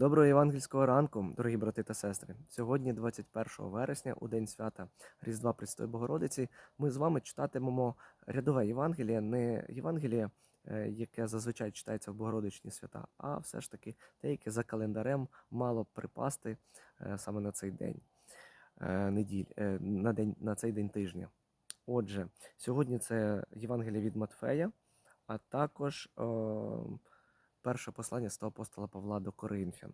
Доброго євангельського ранку, дорогі брати та сестри. Сьогодні, 21 вересня, у день свята Різдва Престої Богородиці, ми з вами читатимемо рядове Євангеліє, не Євангеліє, е, яке зазвичай читається в Богородичні свята, а все ж таки те, яке за календарем мало припасти е, саме на цей день е, неділь, на, день, на цей день тижня. Отже, сьогодні це Євангеліє від Матфея, а також перше послання з апостола Павла до Коринфян.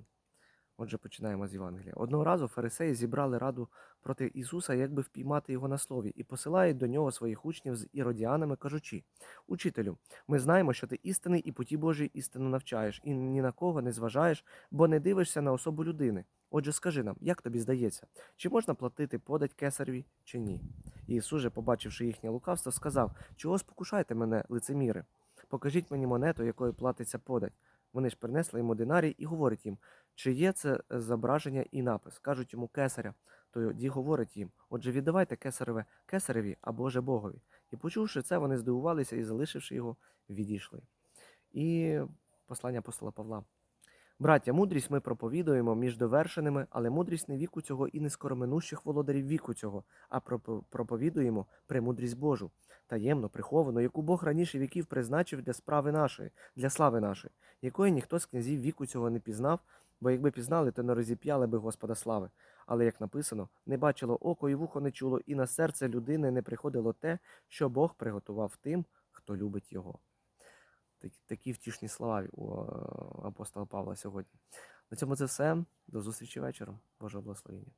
Отже, починаємо з Євангелія. Одного разу фарисеї зібрали раду проти Ісуса, якби впіймати його на слові, і посилають до нього своїх учнів з іродіанами, кажучи: Учителю, ми знаємо, що ти істинний і путі Божій істину навчаєш, і ні на кого не зважаєш, бо не дивишся на особу людини. Отже, скажи нам, як тобі здається, чи можна платити подать кесареві, чи ні? Ісус же, побачивши їхнє лукавство, сказав: Чого спокушаєте мене, лицеміри? Покажіть мені монету, якою платиться подать. Вони ж принесли йому динарій і говорить їм, чи є це зображення і напис. Кажуть йому кесаря. Тоді говорить їм: Отже, віддавайте кесареве кесареві, а Боже Богові. І почувши це, вони здивувалися і, залишивши його, відійшли. І послання апостола Павла. Браття, мудрість ми проповідуємо між довершеними, але мудрість не віку цього і не скороминущих володарів віку цього, а пропо- проповідуємо премудрість Божу, таємно, приховану, яку Бог раніше віків призначив для справи нашої, для слави нашої, якої ніхто з князів віку цього не пізнав, бо якби пізнали, то не розіп'яли би Господа слави. Але як написано, не бачило око і вухо не чуло, і на серце людини не приходило те, що Бог приготував тим, хто любить його. Так- Такі втішні слова у апостола Павла сьогодні. На цьому це все. До зустрічі вечором. Божого благословення.